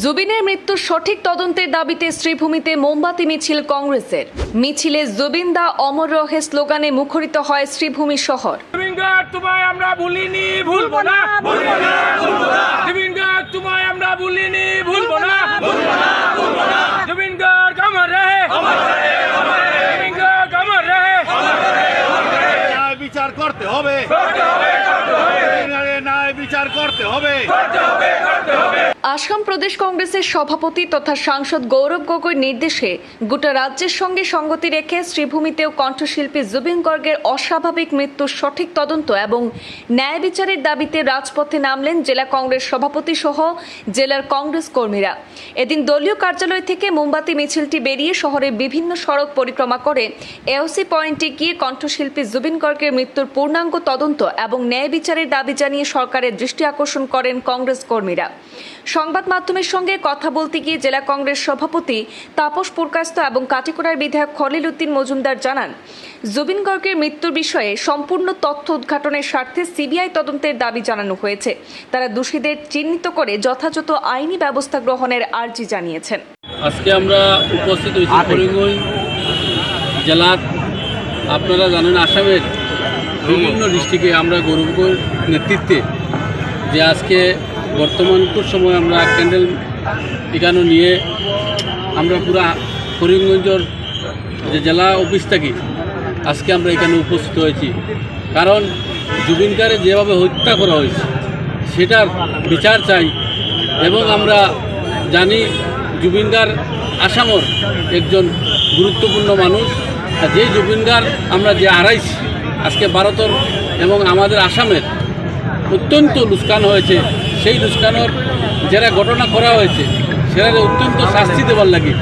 জুবিনের মৃত্যুর সঠিক তদন্তের দাবিতে শ্রীভূমিতে মোমবাতি মিছিল কংগ্রেসের। মিছিলে জুবিন দা অমর রহে স্লোগানে মুখরিত হয় শ্রীভূমি শহর। তোমায় আমরা ভুলিনি ভুলবো না। ভুলবো না জুবিনগার তোমায় আমরা ভুলিনি ভুলবো না। ভুলবো না জুবিনগার কামর রহে। জুবিনগার কামর রহে। ন্যায় বিচার করতে হবে। ন্যায় বিচার করতে হবে। আসাম প্রদেশ কংগ্রেসের সভাপতি তথা সাংসদ গৌরব গগৈর নির্দেশে গোটা রাজ্যের সঙ্গে সঙ্গতি রেখে শ্রীভূমিতেও কণ্ঠশিল্পী জুবিন গর্গের অস্বাভাবিক মৃত্যুর সঠিক তদন্ত এবং ন্যায় বিচারের দাবিতে রাজপথে নামলেন জেলা কংগ্রেস সভাপতি সহ জেলার কংগ্রেস কর্মীরা। এদিন দলীয় কার্যালয় থেকে মোমবাতি, মিছিলটি বেরিয়ে শহরের বিভিন্ন সড়ক পরিক্রমা করে এওসি পয়েন্টে গিয়ে কণ্ঠশিল্পী জুবিন গর্গের মৃত্যুর পূর্ণাঙ্গ তদন্ত এবং ন্যায় বিচারের দাবি জানিয়ে সরকারের দৃষ্টি আকর্ষণ করেন কংগ্রেস কর্মীরা। সংবাদ মাধ্যমের সঙ্গে কথা বলতে গিয়ে জেলা কংগ্রেস সভাপতি তাপস পুরকাস্ত এবং কাটিকুড়ার বিধায়ক খলিল উদ্দিন মজুমদার জানান, জুবিন গর্গের মৃত্যুর বিষয়ে সম্পূর্ণ তথ্য উদ্ঘাটনের স্বার্থে সিবিআই তদন্তের দাবি জানানো হয়েছে। তারা দোষীদের চিহ্নিত করে যথাযথ আইনি ব্যবস্থা গ্রহণের আর্জি জানিয়েছেন। আজকে আমরা উপস্থিত হয়েছি করিমগঞ্জ জেলার, আপনারা জানেন আসামের বিভিন্ন ডিস্ট্রিক্টে আমরা গৌরবগঞ্জ নেতৃত্বে যে আজকে বর্তমানপুর সময় আমরা ক্যান্ডেল টিকানো নিয়ে আমরা পুরা করিমগঞ্জের যে জেলা অফিস থাকি, আজকে আমরা এখানে উপস্থিত হয়েছি। কারণ জুবিনকারে যেভাবে হত্যা করা হয়েছে, সেটার বিচার চাই এবং আমরা জানি জুবিনগার আসামর একজন গুরুত্বপূর্ণ মানুষ। যে জুবিনগার আমরা যে হারাইছি, আজকে ভারতের এবং আমাদের আসামের অত্যন্ত লুস্কান হয়েছে। সেই লুস্কানোর যারা ঘটনা করা হয়েছে সেটা অত্যন্ত শাস্তি দেওয়ার লাগে।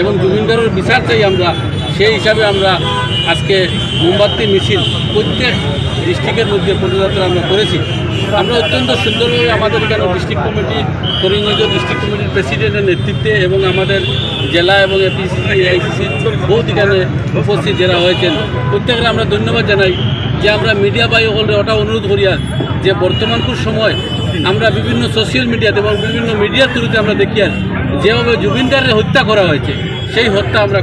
এবং জুবিনদারের বিচার চাই আমরা, সেই হিসাবে আমরা আজকে মোমবাতি, মিছিল প্রত্যেক ডিস্ট্রিক্টের মধ্যে পদযাত্রা আমরা করেছি। আমরা অত্যন্ত সুন্দরভাবে আমাদের এখানে ডিস্ট্রিক্ট কমিটি করিমগঞ্জ ডিস্ট্রিক্ট কমিটির প্রেসিডেন্টের নেতৃত্বে এবং আমাদের জেলা এবং এপিসিসি আইসিসি বহুত এখানে উপস্থিত যারা হয়েছেন। প্রত্যেকের আমরা ধন্যবাদ জানাই যে আমরা মিডিয়া বাই হলে ওটা অনুরোধ করিয়া যে বর্তমানকুর সময় আমরা বিভিন্ন সোশ্যাল মিডিয়াতে এবং বিভিন্ন মিডিয়ার থ্রুতে আমরা দেখি আর যেভাবে জুবিনদারের হত্যা করা হয়েছে, সেই হত্যা আমরা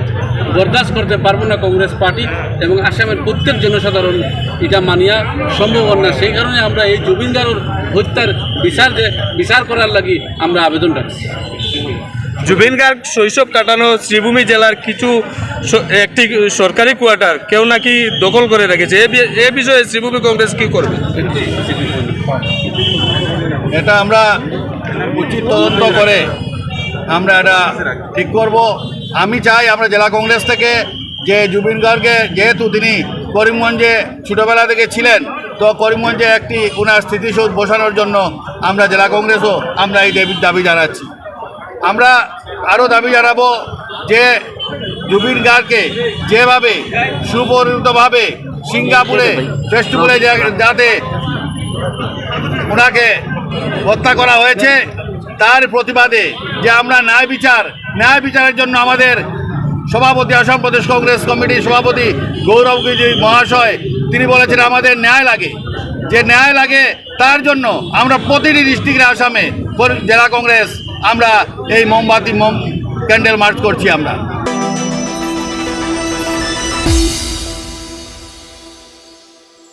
বরদাস্ত করতে পারব না কংগ্রেস পার্টি এবং আসামের প্রত্যেক জনসাধারণ এটা মানিয়া সম্ভব না। সেই কারণে আমরা এই জুবিনদারের হত্যার বিচার যে- বিচার করার লাগি আমরা আবেদন রাখছি। জুবিন গার্গ শৈশব কাটানো শ্রীভূমি জেলার কিছু একটি সরকারি কোয়ার্টার কেউ নাকি দখল করে রেখেছে। এ বি- এ বিষয়ে শ্রীভূমি কংগ্রেস কি করবে? এটা আমরা উচিত তদন্ত করে আমরা এটা ঠিক করব। আমি চাই আমরা জেলা কংগ্রেস থেকে যে জুবিন গার্গকে যেহেতু তিনি করিমগঞ্জে ছোটোবেলা থেকে ছিলেন, তো করিমগঞ্জে একটি ওনার স্মৃতিসৌধ বসানোর জন্য আমরা জেলা কংগ্রেসও আমরা এই দাবি দাবি জানাচ্ছি। আমরা আরও দাবি জানাব যে জুবিন গার্গকে যেভাবে সুপরিণতভাবে সিঙ্গাপুরে, ফেস্টিভ্যালে যাতে ওনাকে হত্যা করা হয়েছে তার প্রতিবাদে যে আমরা ন্যায় বিচার, ন্যায় বিচারের জন্য আমাদের সভাপতি, আসাম প্রদেশ কংগ্রেস কমিটির সভাপতি গৌরব গিজি মহাশয়, তিনি বলেছেন, আমাদের ন্যায় লাগে। যে ন্যায় লাগে, তার জন্য আমরা প্রতিটি ডিস্ট্রিক্টে, আসামে, জেলা কংগ্রেস, আমরা এই মোমবাতি, মোম, ক্যান্ডেল মার্চ করছি আমরা।